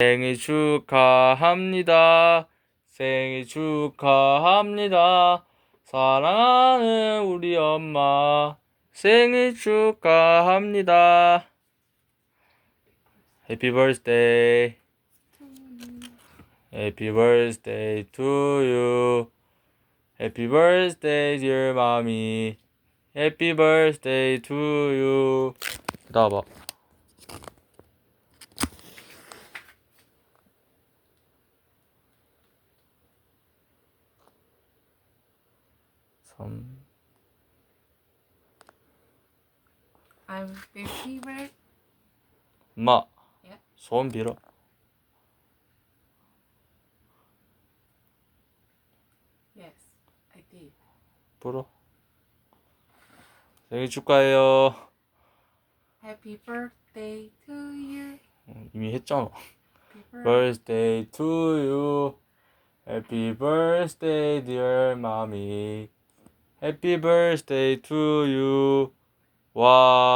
생일 축하합니다. 생일 축하합니다. 사랑하는 우리 엄마. 생일 축하합니다. Happy birthday. Happy birthday to you. Happy birthday, dear mommy. Happy birthday to you. 나와봐. 삼. I'm 50 bird. 엄마. 예? 소원 빌어. Yes, I did. 불어. 생일 축하해요. Happy birthday to you. 어, 이미 했잖아. Birthday to you. Happy birthday, dear mommy. Happy birthday to you. 와.